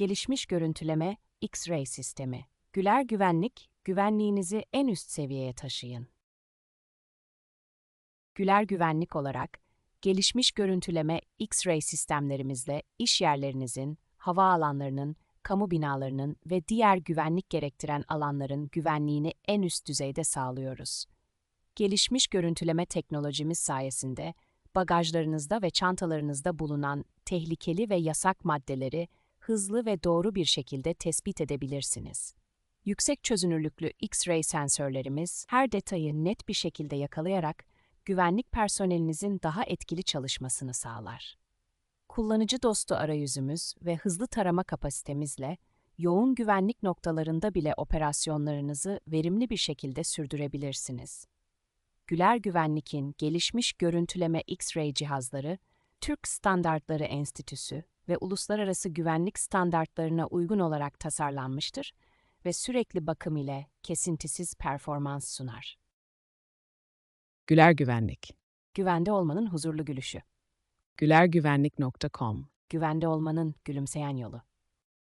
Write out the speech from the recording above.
Gelişmiş görüntüleme X-ray sistemi. Güler güvenlik, güvenliğinizi en üst seviyeye taşıyın. Güler güvenlik olarak, gelişmiş görüntüleme X-ray sistemlerimizle iş yerlerinizin, hava alanlarının, kamu binalarının ve diğer güvenlik gerektiren alanların güvenliğini en üst düzeyde sağlıyoruz. Gelişmiş görüntüleme teknolojimiz sayesinde bagajlarınızda ve çantalarınızda bulunan tehlikeli ve yasak maddeleri hızlı ve doğru bir şekilde tespit edebilirsiniz. Yüksek çözünürlüklü X-ray sensörlerimiz her detayı net bir şekilde yakalayarak güvenlik personelinizin daha etkili çalışmasını sağlar. Kullanıcı dostu arayüzümüz ve hızlı tarama kapasitemizle yoğun güvenlik noktalarında bile operasyonlarınızı verimli bir şekilde sürdürebilirsiniz. Güler Güvenlik'in gelişmiş görüntüleme X-ray cihazları, Türk Standartları Enstitüsü ve uluslararası güvenlik standartlarına uygun olarak tasarlanmıştır ve sürekli bakım ile kesintisiz performans sunar. Güler Güvenlik. Güvende olmanın huzurlu gülüşü. gülergüvenlik.com Güvende olmanın gülümseyen yolu.